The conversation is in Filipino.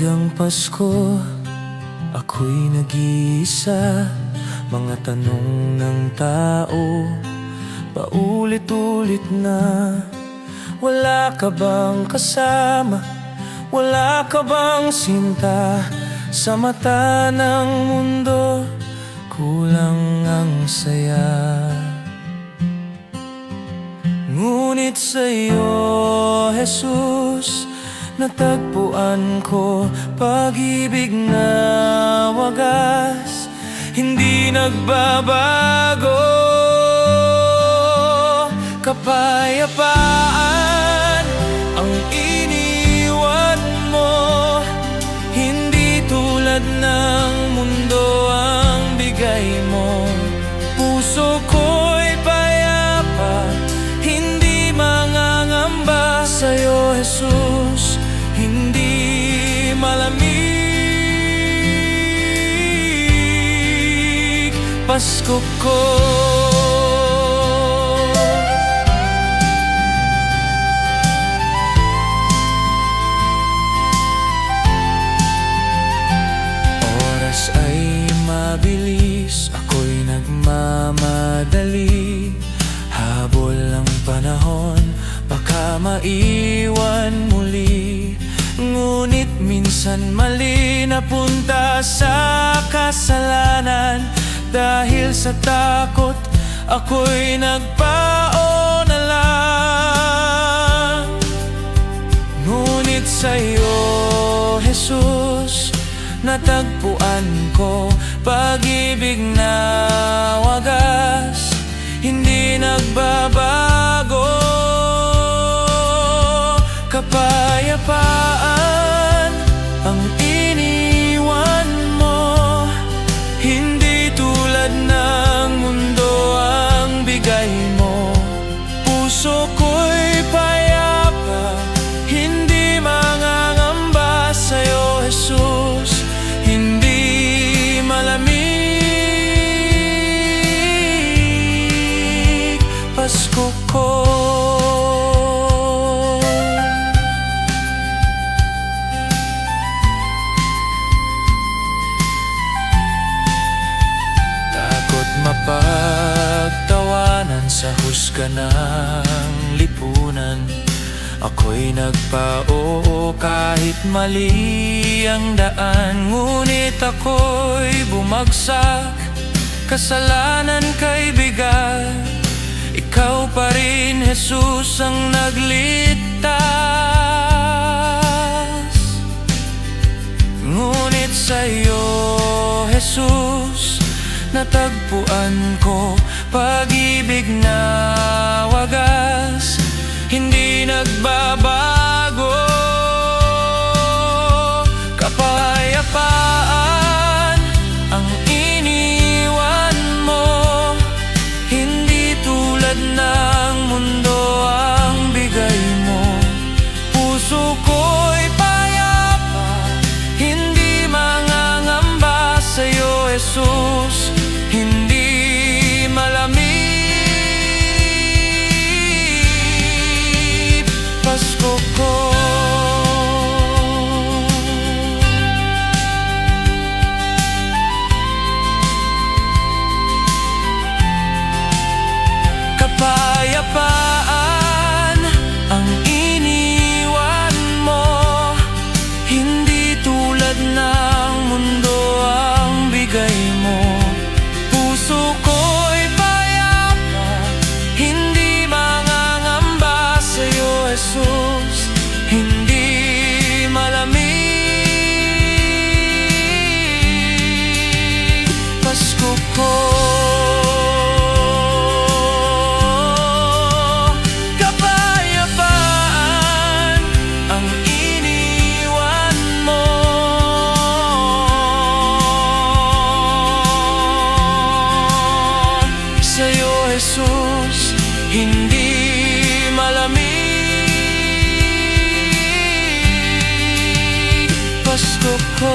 Pasko, ako'y nag-iisa Mga tanong ng tao Paulit-ulit na Wala ka bang kasama? Wala ka bang sinta? Sa mata ng mundo Kulang ang saya Ngunit sa'yo, Jesus Natagpuan ko. Pag-ibig na wagas Hindi nagbabago. Kapayapaan ang iniwan mo. Hindi tulad ng mundo ang bigay mo. Puso ko'y Pasko ko. Oras ay mabilis, ako'y nagmamadali. Habol ang panahon, baka maiwan muli. Ngunit minsan mali napunta sa kasalanan Dahil sa takot, ako'y nagpao na lang Ngunit sa'yo, Jesus, natagpuan ko pag-ibig na wagas, hindi nagbabago. Kapayapaan ang bigay mo. Puso ko'y sa husga ng lipunan Ako'y nagpa-oo kahit mali ang daan. Ngunit ako'y bumagsak Kasalanan kay bigat. Ikaw pa rin, Jesus, ang nagligtas. Ngunit sa'yo, Jesus, natagpuan ko pag-ibig malamig Pasko Jesus, hindi malamig. Pasko ko